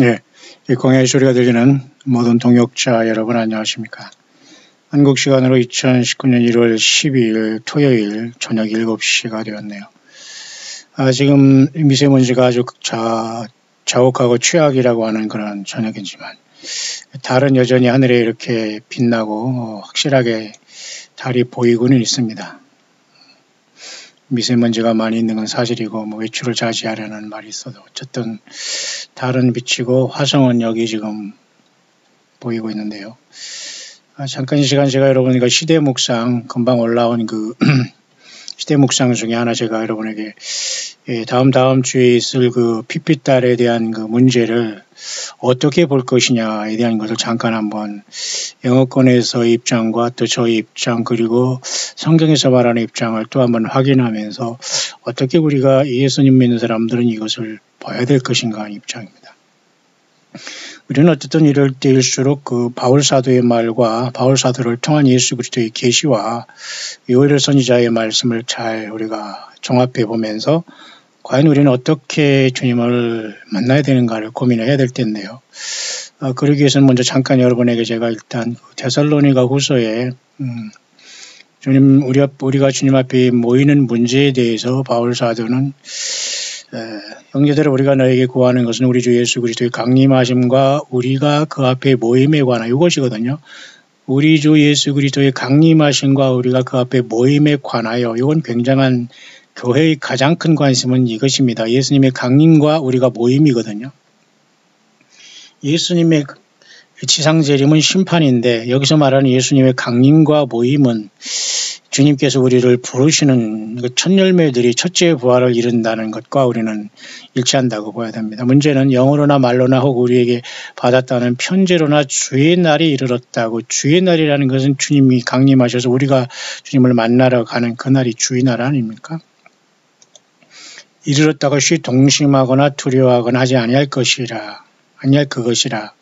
예, 이 공야의 소리가 들리는 모든 동역자 여러분 안녕하십니까. 한국 시간으로 2019년 1월 12일 토요일 저녁 7시가 되었네요. 아, 지금 미세먼지가 아주 자, 자욱하고 최악이라고 하는 그런 저녁이지만 달은 여전히 하늘에 이렇게 빛나고 어, 확실하게 달이 보이고는 있습니다. 미세먼지가 많이 있는 건 사실이고 뭐 외출을 자제하려는 말이 있어도 어쨌든 달은 비치고 화성은 여기 지금 보이고 있는데요. 아, 잠깐 이 시간 제가 여러분과 시대 묵상 금방 올라온 그 시대 묵상 중에 하나 제가 여러분에게 예, 다음 다음 주에 있을 그 피피딸에 대한 그 문제를 어떻게 볼 것이냐에 대한 것을 잠깐 한번 영어권에서의 입장과 또 저희 입장 그리고 성경에서 말하는 입장을 또 한번 확인하면서 어떻게 우리가 예수님 믿는 사람들은 이것을 봐야 될 것인가 하는 입장입니다. 우리는 어쨌든 이럴 때일수록 그 바울 사도의 말과 바울 사도를 통한 예수 그리스도의 계시와 요엘 선지자의 말씀을 잘 우리가 종합해 보면서 과연 우리는 어떻게 주님을 만나야 되는가를 고민해야 될 텐데요. 어, 그러기 위해서는 먼저 잠깐 여러분에게 제가 일단 데살로니가 후서에 음, 주님 우리 우리가 주님 앞에 모이는 문제에 대해서 바울 사도는 형제들을 우리가 너에게 구하는 것은 우리 주 예수 그리스도의 강림하심과 우리가 그 앞에 모임에 관한 이것이거든요. 우리 주 예수 그리스도의 강림하심과 우리가 그 앞에 모임에 관하여 이건 굉장한 교회의 가장 큰 관심은 이것입니다. 예수님의 강림과 우리가 모임이거든요. 예수님의 지상 재림은 심판인데 여기서 말하는 예수님의 강림과 모임은 주님께서 우리를 부르시는 그 첫 열매들이 첫째 부활을 이룬다는 것과 우리는 일치한다고 봐야 됩니다. 문제는 영어로나 말로나 혹 우리에게 받았다는 편지로나 주의 날이 이르렀다고 주의 날이라는 것은 주님이 강림하셔서 우리가 주님을 만나러 가는 그날이 주의 날 아닙니까? 이르렀다가 쉬 동심하거나 두려워하거나 하지 아니할 것이라 아니할 그것이라.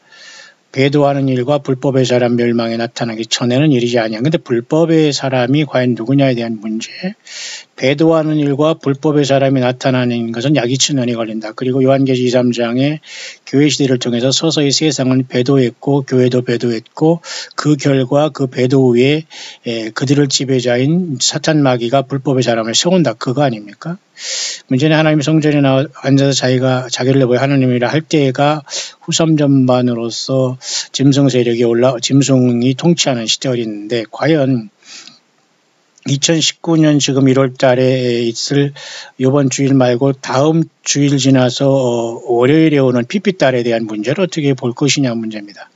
배도하는 일과 불법의 사람 멸망에 나타나기 전에는 이르지 아니한 근데 불법의 사람이 과연 누구냐에 대한 문제 배도하는 일과 불법의 사람이 나타나는 것은 약 2천년이 걸린다. 그리고 요한계시 2, 3장에 교회 시대를 통해서 서서히 세상은 배도했고 교회도 배도했고 그 결과 그 배도 위에 그들을 지배자인 사탄 마귀가 불법의 사람을 세운다. 그거 아닙니까? 문제는 하나님 성전에 나와 앉아서 자기가 자기를 내보여 하나님이라 할 때가 후삼 전반으로서 짐승 세력이 올라 짐승이 통치하는 시절인데 과연 2019년 지금 1월 달에 있을 이번 주일 말고 다음 주일 지나서 어, 월요일에 오는 피피달에 대한 문제를 어떻게 볼 것이냐 문제입니다.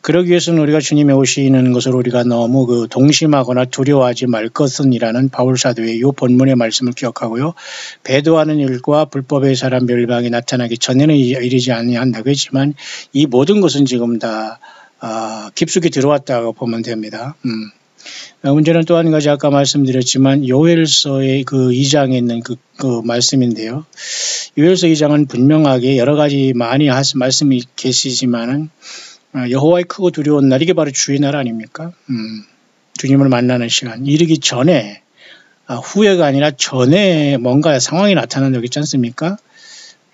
그러기 위해서는 우리가 주님의 오시는 것을 우리가 너무 그 동심하거나 두려워하지 말 것은이라는 바울 사도의 이 본문의 말씀을 기억하고요. 배도하는 일과 불법의 사람 멸망이 나타나기 전에는 이르지 아니한다고 했지만 이 모든 것은 지금 다 아, 깊숙이 들어왔다고 보면 됩니다. 음. 어, 문제는 또 한 가지 아까 말씀드렸지만 요엘서의 그 2장에 있는 그, 그 말씀인데요. 요엘서 2장은 분명하게 여러 가지 많이 하시, 말씀이 계시지만은 어, 여호와의 크고 두려운 날 이게 바로 주의 날 아닙니까? 음, 주님을 만나는 시간 이르기 전에 아, 후회가 아니라 전에 뭔가 상황이 나타난 적 있지 않습니까?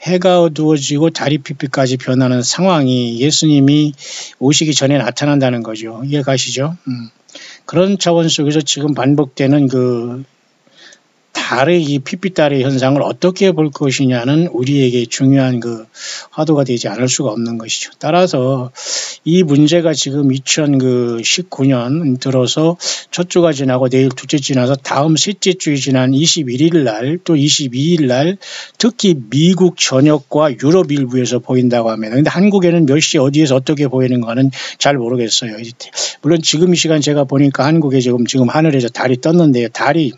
해가 어두워지고 다리 피피까지 변하는 상황이 예수님이 오시기 전에 나타난다는 거죠. 이해 가시죠? 음. 그런 차원 속에서 지금 반복되는 그 달의 이 피피달의 현상을 어떻게 볼 것이냐는 우리에게 중요한 그 화두가 되지 않을 수가 없는 것이죠. 따라서 이 문제가 지금 2019년 들어서 첫 주가 지나고 내일 둘째 지나서 다음 셋째 주에 지난 21일 날 또 22일 날 특히 미국 전역과 유럽 일부에서 보인다고 합니다. 근데 한국에는 몇 시 어디에서 어떻게 보이는가는 잘 모르겠어요. 물론 지금 이 시간 제가 보니까 한국에 지금 지금 하늘에서 달이 떴는데요. 달이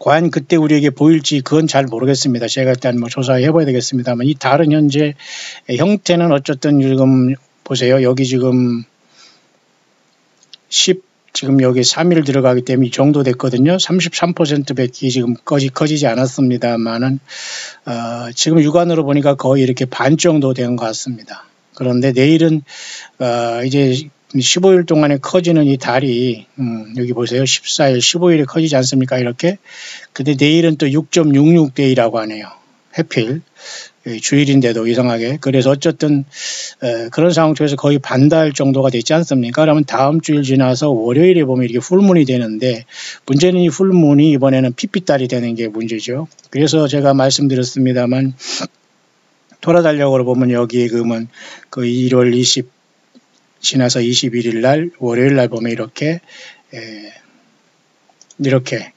과연 그때 우리에게 보일지 그건 잘 모르겠습니다. 제가 일단 뭐 조사해 봐야 되겠습니다만 이 다른 현재 형태는 어쨌든 지금 보세요. 여기 지금 10 지금 여기 3일 들어가기 때문에 이 정도 됐거든요. 33%밖에 지금 꺼지, 커지지 않았습니다만은 어, 지금 육안으로 보니까 거의 이렇게 반 정도 된 것 같습니다. 그런데 내일은 어, 이제 15일 동안에 커지는 이 달이 음, 여기 보세요. 14일, 15일에 커지지 않습니까? 이렇게. 근데 내일은 또 6.66대이라고 하네요. 해필 주일인데도 이상하게 그래서 어쨌든 그런 상황 속에서 거의 반달 정도가 되지 않습니까? 그러면 다음 주일 지나서 월요일에 보면 이렇게 풀문이 되는데 문제는 이 풀문이 이번에는 핏빛달이 되는 게 문제죠. 그래서 제가 말씀드렸습니다만 돌아달력으로 보면 여기에 그러면 그 1월 20 지나서 21일 날 월요일 날 보면 이렇게 이렇게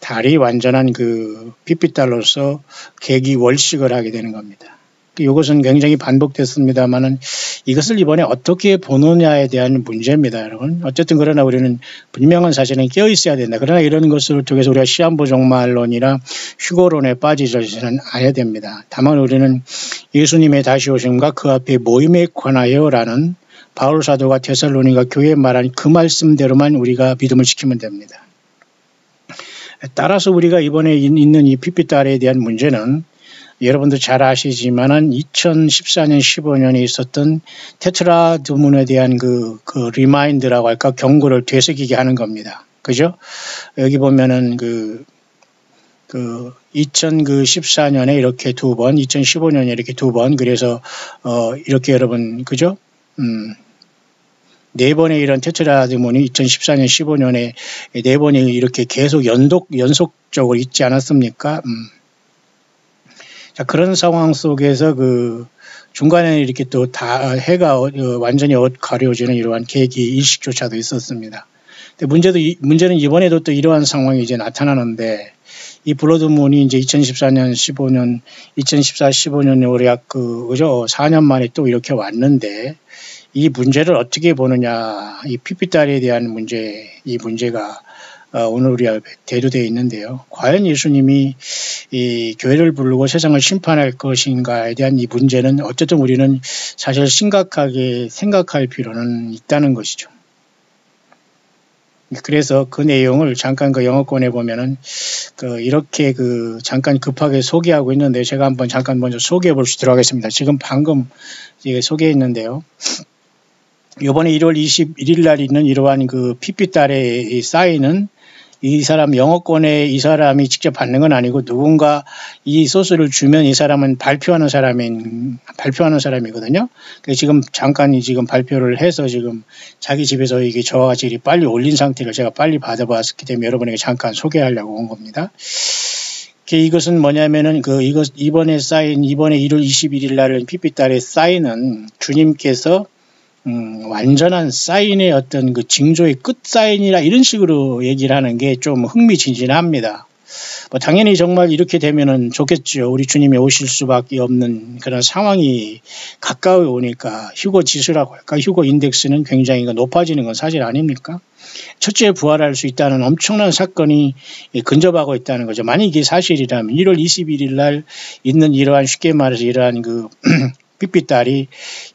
달이 완전한 그 핏빛달로서 계기 월식을 하게 되는 겁니다. 이것은 굉장히 반복됐습니다만은 이것을 이번에 어떻게 보느냐에 대한 문제입니다, 여러분. 어쨌든 그러나 우리는 분명한 사실은 깨어 있어야 된다. 그러나 이런 것을 통해서 우리가 시한부 종말론이나 휴거론에 빠지지는 않아야 됩니다. 다만 우리는 예수님의 다시 오심과 그 앞에 모임에 관하여라는 바울 사도가 테살로니가 교회에 말한 그 말씀대로만 우리가 믿음을 지키면 됩니다. 따라서 우리가 이번에 있는 이 피피달에 대한 문제는 여러분도 잘 아시지만은 2014년 15년에 있었던 테트라 드문에 대한 그, 그 리마인드라고 할까 경고를 되새기게 하는 겁니다. 그죠? 여기 보면은 그, 그 2014년에 이렇게 두 번, 2015년에 이렇게 두 번, 그래서 어 이렇게 여러분 그죠? 음. 네 번의 이런 테트라드문이 2014년, 15년에 네 번이 이렇게 계속 연속, 연속적으로 있지 않았습니까? 음. 자, 그런 상황 속에서 그 중간에 이렇게 또 다 해가 어, 완전히 엇 가려지는 이러한 계기 일식조차도 있었습니다. 근데 문제도, 문제는 이번에도 또 이러한 상황이 이제 나타나는데 이 블러드문이 이제 2014년, 15년, 2014, 15년 올해 약그 그죠? 4년 만에 또 이렇게 왔는데 이 문제를 어떻게 보느냐, 이 피피딸에 대한 문제, 이 문제가 어, 오늘 우리 앞에 대두되어 있는데요. 과연 예수님이 이 교회를 부르고 세상을 심판할 것인가에 대한 이 문제는 어쨌든 우리는 사실 심각하게 생각할 필요는 있다는 것이죠. 그래서 그 내용을 잠깐 그 영어권에 보면은 그 이렇게 그 잠깐 급하게 소개하고 있는데 제가 한번 잠깐 먼저 소개해 볼수 있도록 하겠습니다. 지금 방금 소개했는데요. 이번에 1월 21일 날 있는 이러한 그 피피딸의 사인은 이 사람 영어권에 이 사람이 직접 받는 건 아니고 누군가 이 소스를 주면 이 사람은 발표하는 사람인 발표하는 사람이거든요. 지금 잠깐 지금 발표를 해서 지금 자기 집에서 이게 저와 같이 빨리 올린 상태를 제가 빨리 받아봤기 때문에 여러분에게 잠깐 소개하려고 온 겁니다. 이것은 뭐냐면은 그 이것 이번에 쌓인 이번에 1월 21일 날은 피피딸의 사인은 주님께서 음, 완전한 사인의 어떤 그 징조의 끝 사인이라 이런 식으로 얘기를 하는 게 좀 흥미진진합니다. 뭐 당연히 정말 이렇게 되면은 좋겠죠. 우리 주님이 오실 수밖에 없는 그런 상황이 가까이 오니까 휴고 지수라고 할까? 휴고 인덱스는 굉장히 높아지는 건 사실 아닙니까? 첫째 부활할 수 있다는 엄청난 사건이 근접하고 있다는 거죠. 만약 이게 사실이라면 1월 21일 날 있는 이러한 쉽게 말해서 이러한 그 삐삐딸이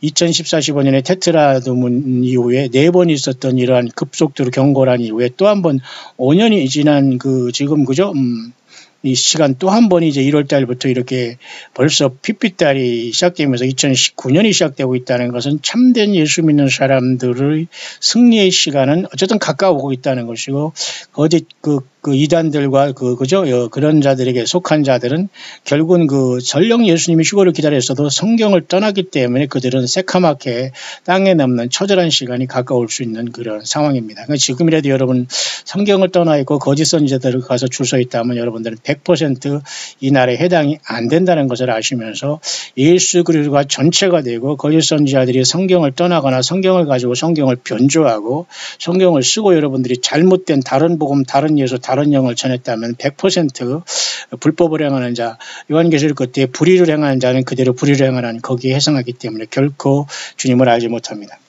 2014-15년에 테트라 도문 이후에 네 번 있었던 이러한 급속도로 경고란 이후에 또 한 번 5년이 지난 그 지금 그죠? 음, 이 시간 또 한 번이 이제 1월 달부터 이렇게 벌써 핏빛달이 시작되면서 2019년이 시작되고 있다는 것은 참된 예수 믿는 사람들의 승리의 시간은 어쨌든 가까워오고 있다는 것이고 어디 그 그 이단들과 그 그죠 그런 자들에게 속한 자들은 결국은 그 전령 예수님이 휴거를 기다렸어도 성경을 떠나기 때문에 그들은 새카맣게 땅에 남는 처절한 시간이 가까울 수 있는 그런 상황입니다. 그러니까 지금이라도 여러분 성경을 떠나 있고 거짓 선지자들 가서 줄 서 있다면 여러분들은 100%이 날에 해당이 안 된다는 것을 아시면서 예수 그리스도가 전체가 되고 거짓 선지자들이 성경을 떠나거나 성경을 가지고 성경을 변조하고 성경을 쓰고 여러분들이 잘못된 다른 복음 다른 예수 다른 영을 전했다면 100% 불법을 행하는 자, 요한계시록 그때 불의를 행하는 자는 그대로 불의를 행하는 거기에 해당하기 때문에 결코 주님을 알지 못합니다.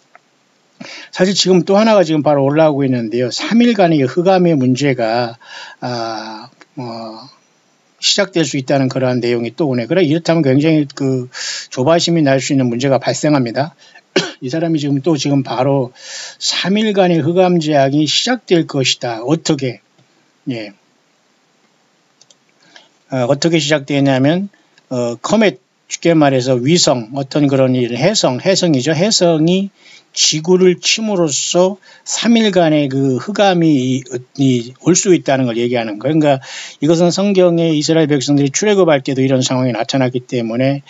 사실 지금 또 하나가 지금 바로 올라오고 있는데요. 3일간의 흑암의 문제가 아, 어, 시작될 수 있다는 그러한 내용이 또 오네. 그래 이렇다면 굉장히 그 조바심이 날 수 있는 문제가 발생합니다. 이 사람이 지금 또 지금 바로 3일간의 흑암 제약이 시작될 것이다. 어떻게? 예. 어, 떻게 시작되냐면 어, 커멧 쉽게 말해서 위성 어떤 그런 일 해성 해성이죠 해성이 지구를 침으로써 3일간의 그 흑암이 올 수 있다는 걸 얘기하는 거예요. 그러니까 이것은 성경에 이스라엘 백성들이 출애굽할 때도 이런 상황이 나타났기 때문에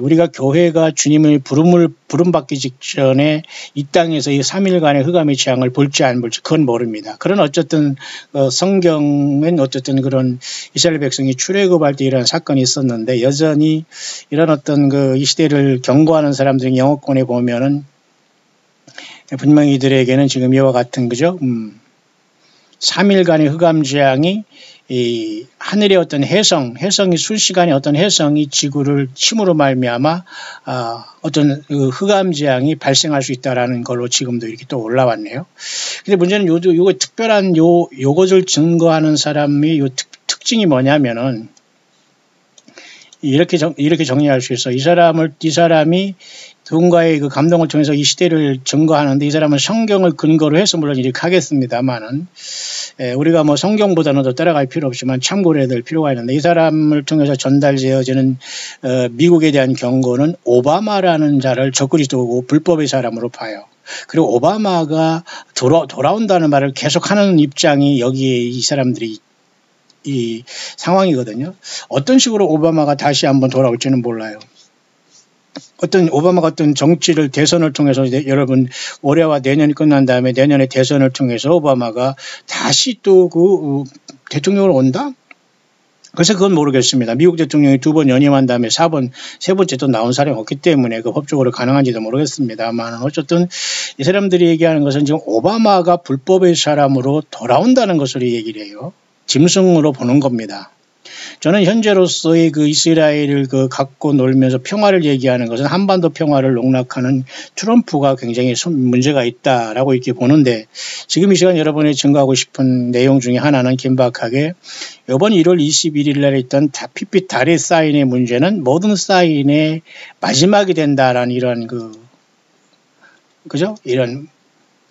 우리가 교회가 주님을 부름을 부름받기 직전에 이 땅에서 이 3일간의 흑암의 재앙을 볼지 안 볼지 그건 모릅니다. 그런 어쨌든 어, 성경은 어쨌든 그런 이스라엘 백성이 출애굽할 때 이런 사건이 있었는데 여전히 이런 어떤 그 이 시대를 경고하는 사람들이 영어권에 보면은 분명히 이들에게는 지금 이와 같은 그죠? 음, 3일간의 흑암 재앙이 이 하늘의 어떤 해성, 해성이 순시간에 어떤 해성이 지구를 침으로 말미암아 아, 어떤 그 흑암 재앙이 발생할 수 있다라는 걸로 지금도 이렇게 또 올라왔네요. 근데 문제는 요, 요거 특별한 요, 요것을 증거하는 사람이 요 특, 특징이 뭐냐면은 이렇게 정, 이렇게 정리할 수 있어. 이 사람을, 이 사람이 누군가의 그 감동을 통해서 이 시대를 증거하는데 이 사람은 성경을 근거로 해서 물론 이렇게 하겠습니다만은 예, 우리가 뭐 성경보다는 더 따라갈 필요 없지만 참고를 해야 될 필요가 있는데 이 사람을 통해서 전달되어지는 어, 미국에 대한 경고는 오바마라는 자를 적그리스도고 불법의 사람으로 봐요. 그리고 오바마가 돌아, 돌아온다는 말을 계속하는 입장이 여기에 이 사람들이 이 상황이거든요. 어떤 식으로 오바마가 다시 한번 돌아올지는 몰라요. 어떤 오바마가 어떤 정치를 대선을 통해서 여러분 올해와 내년이 끝난 다음에 내년에 대선을 통해서 오바마가 다시 또그 어, 대통령으로 온다? 그래서 그건 모르겠습니다. 미국 대통령이 두 번 연임한 다음에 4번, 세 번째 또 나온 사람이 없기 때문에 그 법적으로 가능한지도 모르겠습니다만 어쨌든 이 사람들이 얘기하는 것은 지금 오바마가 불법의 사람으로 돌아온다는 것을 얘기를 해요. 짐승으로 보는 겁니다. 저는 현재로서의 그 이스라엘을 그 갖고 놀면서 평화를 얘기하는 것은 한반도 평화를 농락하는 트럼프가 굉장히 문제가 있다라고 이렇게 보는데 지금 이 시간 여러분이 증거하고 싶은 내용 중에 하나는 긴박하게 이번 1월 21일 날에 있던 피피 달의 사인의 문제는 모든 사인의 마지막이 된다라는 이런 그 그죠? 이런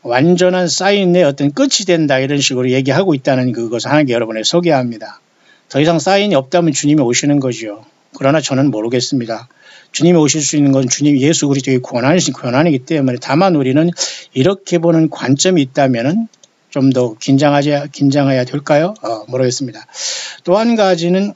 완전한 사인의 어떤 끝이 된다 이런 식으로 얘기하고 있다는 그것을 하나님 여러분에 소개합니다. 더 이상 사인이 없다면 주님이 오시는 거지요. 그러나 저는 모르겠습니다. 주님이 오실 수 있는 건 주님 예수 그리스도의 권한이신 권한이기 때문에 다만 우리는 이렇게 보는 관점이 있다면은 좀 더 긴장하지 긴장해야 될까요? 어, 모르겠습니다. 또 한 가지는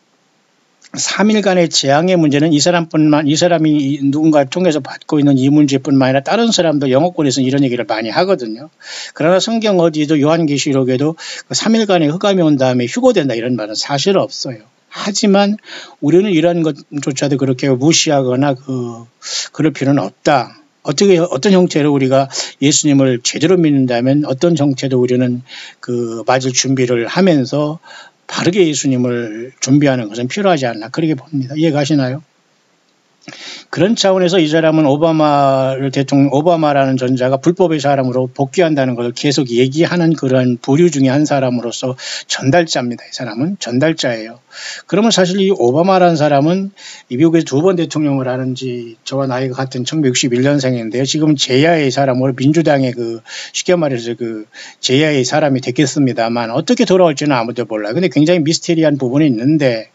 3일간의 재앙의 문제는 이 사람뿐만 이 사람이 누군가를 통해서 받고 있는 이 문제뿐만 아니라 다른 사람도 영어권에서 이런 얘기를 많이 하거든요. 그러나 성경 어디에도 요한계시록에도 그 3일간의 흑암이 온 다음에 휴고된다 이런 말은 사실 없어요. 하지만 우리는 이런 것조차도 그렇게 무시하거나 그 그럴 필요는 없다. 어떻게 어떤 형태로 우리가 예수님을 제대로 믿는다면 어떤 형태도 우리는 그 맞을 준비를 하면서 바르게 예수님을 준비하는 것은 필요하지 않나 그렇게 봅니다. 이해가시나요? 그런 차원에서 이 사람은 오바마를 대통령 오바마라는 전자가 불법의 사람으로 복귀한다는 것을 계속 얘기하는 그런 부류 중에 한 사람으로서 전달자입니다. 이 사람은 전달자예요. 그러면 사실 이 오바마라는 사람은 미국에서 두 번 대통령을 하는지 저와 나이가 같은 1961년생인데요. 지금 제야의 사람으로 민주당의 그 쉽게 말해서 그 제야의 사람이 됐겠습니다만 어떻게 돌아올지는 아무도 몰라요. 근데 굉장히 미스테리한 부분이 있는데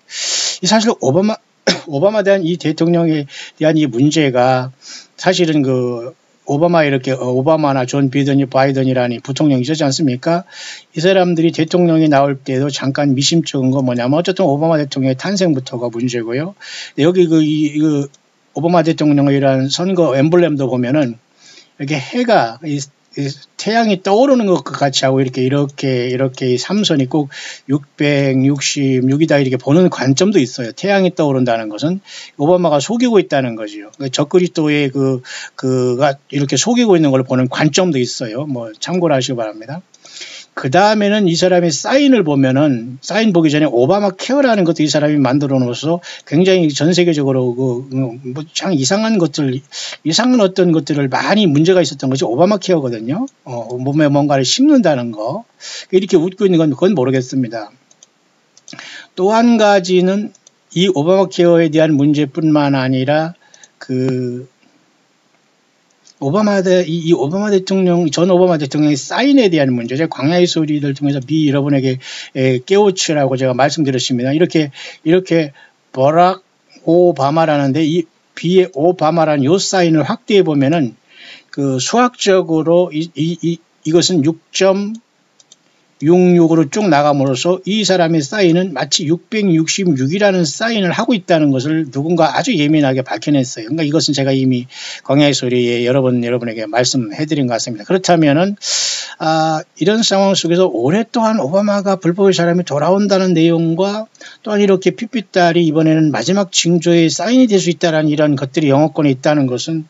사실 오바마 오바마 대한 이 대통령에 대한 이 문제가 사실은 그 오바마 이렇게 어, 오바마나 존 비든이 바이든이라니 부통령이 있었지 않습니까? 이 사람들이 대통령이 나올 때도 잠깐 미심쩍은 거 뭐냐면 어쨌든 오바마 대통령의 탄생부터가 문제고요. 여기 그, 이, 그 오바마 대통령의 이러한 선거 엠블렘도 보면은 이렇게 해가 태양이 떠오르는 것 같이 하고 이렇게 이렇게 이렇게 삼선이 꼭 666이다 이렇게 보는 관점도 있어요. 태양이 떠오른다는 것은 오바마가 속이고 있다는 거지요. 그 적그리스도의 그 그가 이렇게 속이고 있는 걸 보는 관점도 있어요. 뭐 참고를 하시기 바랍니다. 그 다음에는 이 사람의 사인을 보면은 사인 보기 전에 오바마 케어라는 것도 이 사람이 만들어 놓아서 굉장히 전 세계적으로 그뭐참 이상한 것들 이상한 어떤 것들을 많이 문제가 있었던 것이 오바마 케어거든요. 어, 몸에 뭔가를 심는다는 거 이렇게 웃고 있는 건 그건 모르겠습니다. 또 한 가지는 이 오바마 케어에 대한 문제뿐만 아니라 그 오바마 대, 이, 이, 오바마 대통령, 전 오바마 대통령의 사인에 대한 문제, 제가 광야의 소리를 통해서 미 여러분에게 에, 깨우치라고 제가 말씀드렸습니다. 이렇게, 이렇게 버락 오바마라는데 이 비의 오바마라는 요 사인을 확대해 보면은 그 수학적으로 이, 이, 이 이것은 66으로 쭉 나감으로써 이 사람의 사인은 마치 666이라는 사인을 하고 있다는 것을 누군가 아주 예민하게 밝혀냈어요. 그러니까 이것은 제가 이미 광야의 소리에 여러 번 여러분에게 말씀해드린 것 같습니다. 그렇다면은 아, 이런 상황 속에서 오랫동안 오바마가 불법의 사람이 돌아온다는 내용과 또한 이렇게 피피딸이 이번에는 마지막 징조의 사인이 될 수 있다는 이런 것들이 영어권에 있다는 것은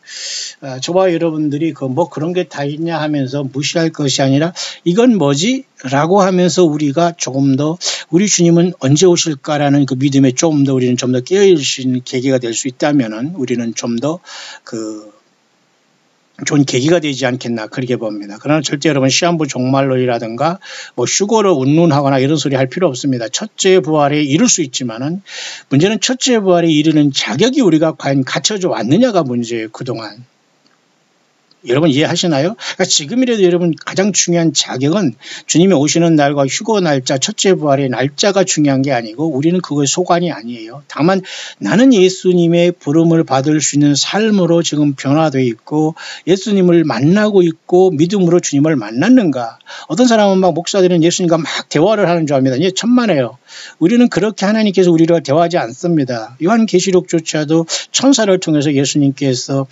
아, 저와 여러분들이 그 뭐 그런 게 다 있냐 하면서 무시할 것이 아니라 이건 뭐지? 라고 하면서 우리가 조금 더 우리 주님은 언제 오실까라는 그 믿음에 조금 더 우리는 좀 더 깨어있을 수 있는 계기가 될 수 있다면은 우리는 좀 더그 좋은 계기가 되지 않겠나 그렇게 봅니다. 그러나 절대 여러분 시한부 종말론이라든가 뭐 슈거를 운운하거나 이런 소리 할 필요 없습니다. 첫째 부활에 이룰 수 있지만은 문제는 첫째 부활에 이르는 자격이 우리가 과연 갖춰져 왔느냐가 문제예요. 그동안. 여러분 이해하시나요? 그러니까 지금이라도 여러분 가장 중요한 자격은 주님이 오시는 날과 휴거 날짜, 첫째 부활의 날짜가 중요한 게 아니고 우리는 그거의 소관이 아니에요. 다만 나는 예수님의 부름을 받을 수 있는 삶으로 지금 변화되어 있고 예수님을 만나고 있고 믿음으로 주님을 만났는가. 어떤 사람은 막 목사들은 예수님과 막 대화를 하는 줄 압니다. 예, 천만에요. 우리는 그렇게 하나님께서 우리를 대화하지 않습니다. 요한 계시록조차도 천사를 통해서 예수님께서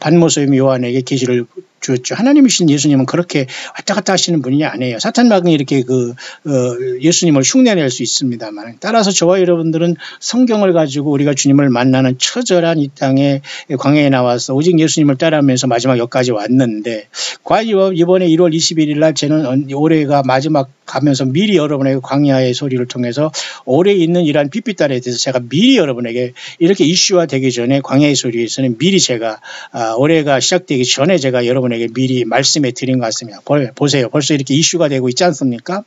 반모섬 요한에게 계시를 you 주었죠. 하나님이신 예수님은 그렇게 왔다 갔다 하시는 분이 아니에요. 사탄막이 이렇게 그 어, 예수님을 흉내낼 수 있습니다만 따라서 저와 여러분들은 성경을 가지고 우리가 주님을 만나는 처절한 이 땅에 광야에 나와서 오직 예수님을 따라하면서 마지막 여기까지 왔는데 과연 이번에 1월 21일 날 저는 올해가 마지막 가면서 미리 여러분에게 광야의 소리를 통해서 올해 있는 이러한 삐삐딸에 대해서 제가 미리 여러분에게 이렇게 이슈화 되기 전에 광야의 소리에서는 미리 제가 아, 올해가 시작되기 전에 제가 여러분 여러분에게 미리 말씀해 드린 것 같습니다. 보세요. 벌써 이렇게 이슈가 되고 있지 않습니까?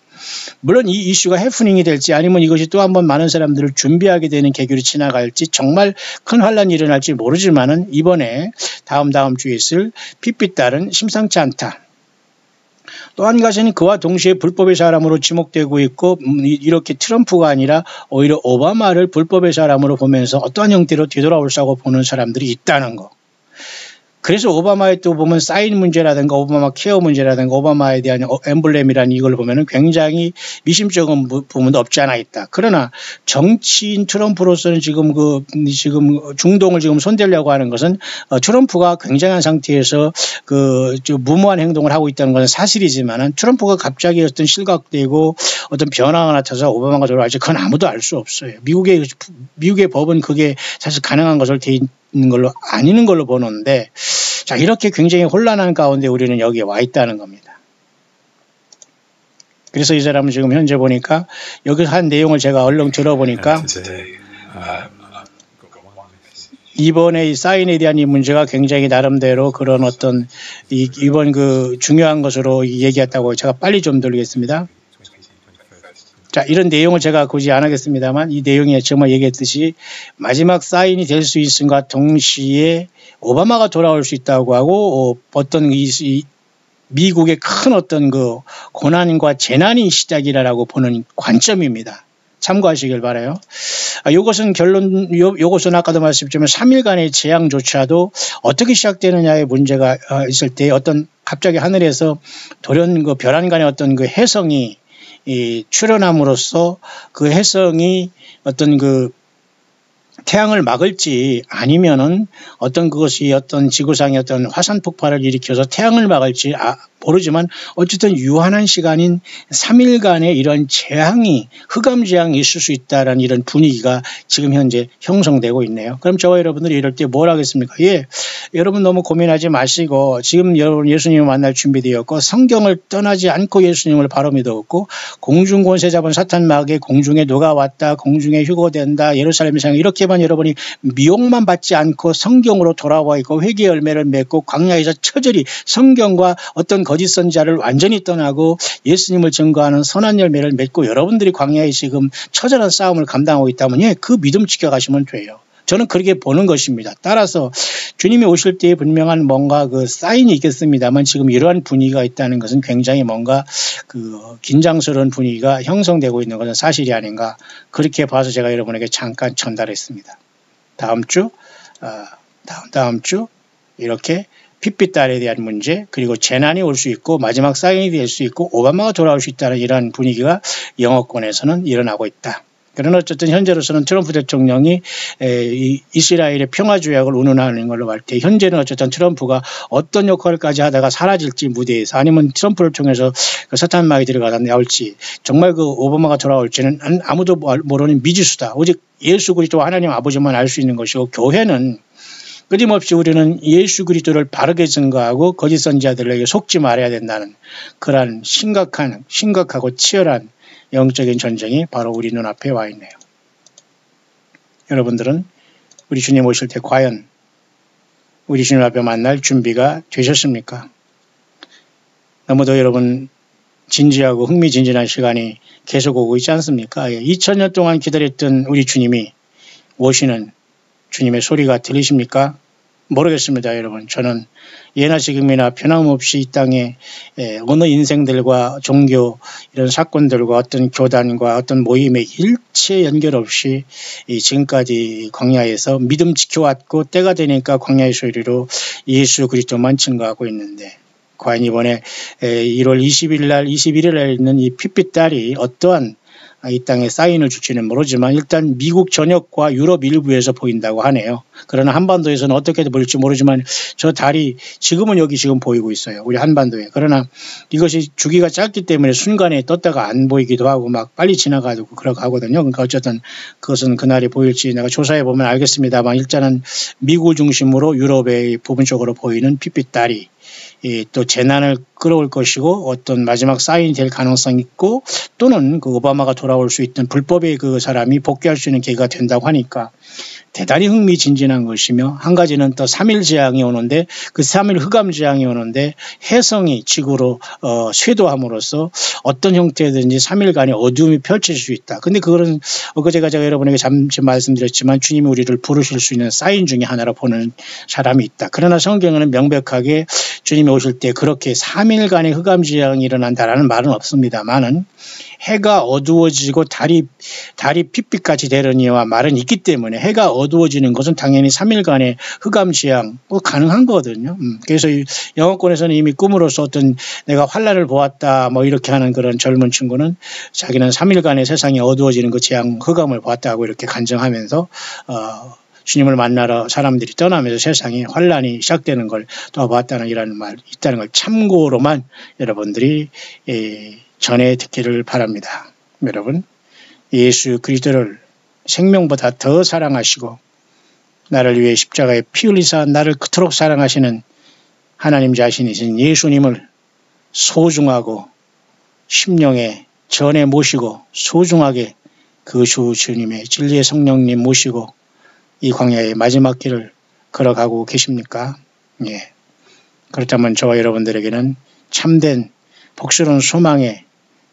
물론 이 이슈가 해프닝이 될지 아니면 이것이 또 한 번 많은 사람들을 준비하게 되는 계기로 지나갈지 정말 큰 환란이 일어날지 모르지만은 이번에 다음 다음 주에 있을 핏빛달은 심상치 않다. 또한 가지는 그와 동시에 불법의 사람으로 지목되고 있고 음, 이렇게 트럼프가 아니라 오히려 오바마를 불법의 사람으로 보면서 어떠한 형태로 뒤돌아올 사고 보는 사람들이 있다는 거. 그래서 오바마에 또 보면 사인 문제라든가 오바마 케어 문제라든가 오바마에 대한 엠블렘이라는 이걸 보면은 굉장히 미심쩍은 부분도 없지 않아 있다. 그러나 정치인 트럼프로서는 지금 그 지금 중동을 지금 손대려고 하는 것은 어, 트럼프가 굉장한 상태에서 그 무모한 행동을 하고 있다는 것은 사실이지만은 트럼프가 갑자기 어떤 실각되고 어떤 변화가 나타나서 오바마가 돌아갈지 그건 아무도 알 수 없어요. 미국의 미국의 법은 그게 사실 가능한 것을 돼 있는 걸로 아니는 걸로 보는데 자 이렇게 굉장히 혼란한 가운데 우리는 여기에 와 있다는 겁니다. 그래서 이 사람은 지금 현재 보니까 여기 한 내용을 제가 얼른 들어보니까 이번에 이 사인에 대한 이 문제가 굉장히 나름대로 그런 어떤 이, 이번 그 중요한 것으로 얘기했다고 제가 빨리 좀 들리겠습니다. 자, 이런 내용을 제가 굳이 안 하겠습니다만 이 내용에 정말 얘기했듯이 마지막 사인이 될 수 있음과 동시에 오바마가 돌아올 수 있다고 하고 어, 어떤 이, 이 미국의 큰 어떤 그 고난과 재난이 시작이라고 보는 관점입니다. 참고하시길 바라요. 아, 이것은 결론, 요, 요것은 아까도 말씀드렸지만 3일간의 재앙조차도 어떻게 시작되느냐의 문제가 어, 있을 때 어떤 갑자기 하늘에서 돌연 그 별안간의 어떤 그 해성이 이 출현함으로써 그 해성이 어떤 그 태양을 막을지 아니면은 어떤 그것이 어떤 지구상의 어떤 화산 폭발을 일으켜서 태양을 막을지 아, 모르지만 어쨌든 유한한 시간인 3일간의 이런 재앙이 흑암 재앙이 있을 수 있다라는 이런 분위기가 지금 현재 형성되고 있네요. 그럼 저와 여러분들이 이럴 때 뭘 하겠습니까? 예, 여러분 너무 고민하지 마시고 지금 여러분 예수님을 만날 준비되었고 성경을 떠나지 않고 예수님을 바로 믿었고 공중 권세 잡은 사탄 마귀 공중에 누가 왔다 공중에 휴거된다 예루살렘 상 이렇게만 여러분이 미혹만 받지 않고 성경으로 돌아와 있고 회개 열매를 맺고 광야에서 처절히 성경과 어떤 거짓 선자를 완전히 떠나고 예수님을 증거하는 선한 열매를 맺고 여러분들이 광야에 지금 처절한 싸움을 감당하고 있다면 예, 그 믿음 지켜가시면 돼요. 저는 그렇게 보는 것입니다. 따라서 주님이 오실 때에 분명한 뭔가 그 사인이 있겠습니다만 지금 이러한 분위기가 있다는 것은 굉장히 뭔가 그 긴장스러운 분위기가 형성되고 있는 것은 사실이 아닌가 그렇게 봐서 제가 여러분에게 잠깐 전달했습니다. 다음 주, 어, 다음, 다음 주 이렇게 핏빛 달에 대한 문제 그리고 재난이 올 수 있고 마지막 사인이 될 수 있고 오바마가 돌아올 수 있다는 이러한 분위기가 영어권에서는 일어나고 있다. 그러나 어쨌든 현재로서는 트럼프 대통령이 이스라엘의 평화 조약을 운운하는 걸로 볼때 현재는 어쨌든 트럼프가 어떤 역할까지 하다가 사라질지 무대에서 아니면 트럼프를 통해서 그 사탄막이 들어가다 나올지 정말 그 오바마가 돌아올지는 아무도 모르는 미지수다. 오직 예수 그리스도 하나님 아버지만 알 수 있는 것이고 교회는 끊임없이 우리는 예수 그리스도를 바르게 증거하고 거짓 선지자들에게 속지 말아야 된다는 그러한 심각한 심각하고 치열한 영적인 전쟁이 바로 우리 눈앞에 와 있네요. 여러분들은 우리 주님 오실 때 과연 우리 주님 앞에 만날 준비가 되셨습니까? 너무도 여러분 진지하고 흥미진진한 시간이 계속 오고 있지 않습니까? 2000년 예, 동안 기다렸던 우리 주님이 오시는 주님의 소리가 들리십니까? 모르겠습니다, 여러분. 저는 예나 지금이나 변함없이 이 땅에 어느 인생들과 종교 이런 사건들과 어떤 교단과 어떤 모임에 일체 연결 없이 지금까지 광야에서 믿음 지켜왔고 때가 되니까 광야의 소리로 예수 그리스도만 증거하고 있는데 과연 이번에 1월 20일 날 21일 날 있는 이 핏빛 달이 어떠한 이 땅에 사인을 줄지는 모르지만 일단 미국 전역과 유럽 일부에서 보인다고 하네요. 그러나 한반도에서는 어떻게 보일지 모르지만 저 달이 지금은 여기 지금 보이고 있어요. 우리 한반도에. 그러나 이것이 주기가 짧기 때문에 순간에 떴다가 안 보이기도 하고 막 빨리 지나가고 그러고 하거든요. 그러니까 어쨌든 그것은 그날이 보일지 내가 조사해 보면 알겠습니다만 일단은 미국 중심으로 유럽의 부분적으로 보이는 핏빛 달이 또 재난을 끌어올 것이고 어떤 마지막 사인이 될 가능성이 있고 또는 그 오바마가 돌아올 수 있던 불법의 그 사람이 복귀할 수 있는 계기가 된다고 하니까 대단히 흥미진진한 것이며 한 가지는 또 3일 재앙이 오는데 그 3일 흑암 재앙이 오는데 해성이 지구로 어, 쇄도함으로써 어떤 형태든지 3일간의 어두움이 펼쳐질 수 있다. 근데 그거는 어제가 제가 여러분에게 잠시 말씀드렸지만 주님이 우리를 부르실 수 있는 사인 중에 하나로 보는 사람이 있다. 그러나 성경에는 명백하게 주님이 오실 때 그렇게 3일 간의 흑암 재앙이 일어난다라는 말은 없습니다만은 해가 어두워지고 달이 달이 핏빛같이 되려니와 말은 있기 때문에 해가 어두워지는 것은 당연히 3일간의 흑암 지향 뭐 가능한 거거든요. 음. 그래서 영어권에서는 이미 꿈으로서 어떤 내가 환란을 보았다 뭐 이렇게 하는 그런 젊은 친구는 자기는 3일간의 세상이 어두워지는 그 지향 흑암을 보았다고 이렇게 간증하면서 어 주님을 만나러 사람들이 떠나면서 세상이 환란이 시작되는 걸또 봤다는 이라는 말 있다는 걸 참고로만 여러분들이 예, 전해 듣기를 바랍니다. 여러분, 예수 그리스도를 생명보다 더 사랑하시고 나를 위해 십자가에 피 흘리사 나를 그토록 사랑하시는 하나님 자신이신 예수님을 소중하고 심령에 전에 모시고 소중하게 그 주 주님의 진리의 성령님 모시고 이 광야의 마지막 길을 걸어가고 계십니까? 예. 그렇다면 저와 여러분들에게는 참된 복스러운 소망의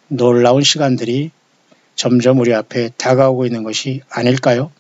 놀라운 시간들이 점점 우리 앞에 다가오고 있는 것이 아닐까요?